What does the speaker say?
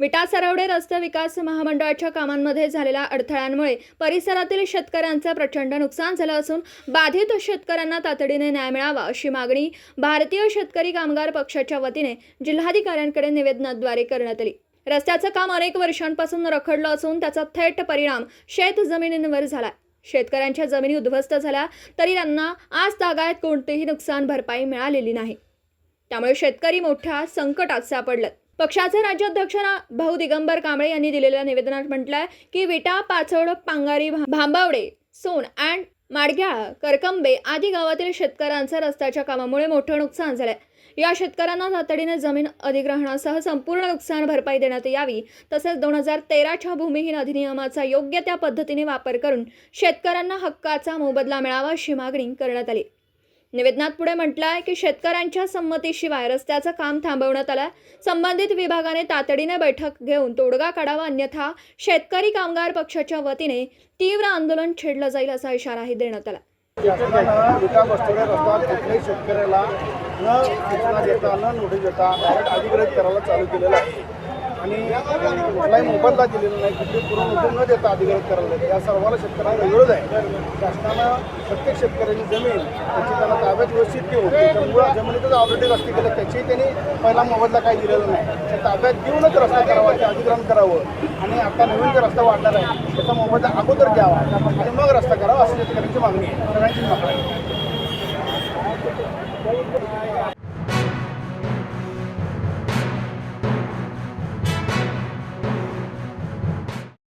विटा सरवडे रस्ते विकास महामंडळाच्या कामांमध्ये झालेल्या अडथळ्यांमुळे परिसरातील शेतकऱ्यांचे प्रचंड नुकसान झालं असून बाधित शेतकऱ्यांना तातडीने न्याय मिळावा अशी मागणी भारतीय शेतकरी कामगार पक्षाच्या वतीने जिल्हाधिकाऱ्यांकडे निवेदनाद्वारे करण्यात आली. रस्त्याचं काम अनेक वर्षांपासून रखडलं असून त्याचा थेट परिणाम शेत जमिनींवर झाला शेतकऱ्यांच्या जमिनी उद्ध्वस्त झाल्या तरी त्यांना आज तागायत कोणतीही नुकसान भरपाई मिळालेली नाही. त्यामुळे शेतकरी मोठ्या संकटात सापडलं पक्षाचे राज्याध्यक्ष भाऊ दिगंबर कांबळे यांनी दिलेल्या निवेदनात म्हटलंय की विटा पाचोड पांगारी भा- भांबावडे सोन अँड माडग्याळ करकंबे आदी गावातील शेतकऱ्यांचं रस्त्याच्या कामामुळे मोठं नुकसान झालंय. या शेतकऱ्यांना तातडीने जमीन अधिग्रहणासह संपूर्ण नुकसान भरपाई देण्यात यावी तसेच दोन हजार तेराच्या भूमिहीन अधिनियमाचा योग्य त्या पद्धतीने वापर करून शेतकऱ्यांना हक्काचा मोबदला मिळावा अशी मागणी करण्यात आली. निवेदनात पुढे म्हटलं आहे की शेतकऱ्यांच्या संमतीशिवाय रस्त्याचं काम थांबवण्यात आलं संबंधित विभागाने तातडीने बैठक घेऊन तोडगा काढावा अन्यथा शेतकरी कामगार पक्षाच्या वतीने तीव्र आंदोलन छेडलं जाईल असा इशाराही देण्यात आला. शेतकऱ्याला न सूचना देता न नोटीस देता डायरेक्ट अधिग्रहित करायला चालू केलेलं आहे. आणि कुठलाही मोबदला दिलेला नाही कुठली पुरवणूक न देता अधिग्रहित करायला या सर्वाला शेतकऱ्यांना विरोध आहे शासनानं प्रत्येक शेतकऱ्यांची जमीन त्याची त्यांना ताब्यात व्यवस्थित घेऊन त्यामुळे जमिनीतच ऑलरेडी रस्ते केलं त्याचीही त्यांनी पहिला मोबदला काही दिलेला नाही. त्या ताब्यात घेऊनच रस्ता करावा ते अधिग्रहण करावं. आणि आता नवीन जो रस्ता वाढणार आहे त्याचा मोबदला अगोदर द्यावा आणि मग रस्ता करावा अशी शेतकऱ्यांची मागणी आहे. सगळ्यांची मागणी आहे.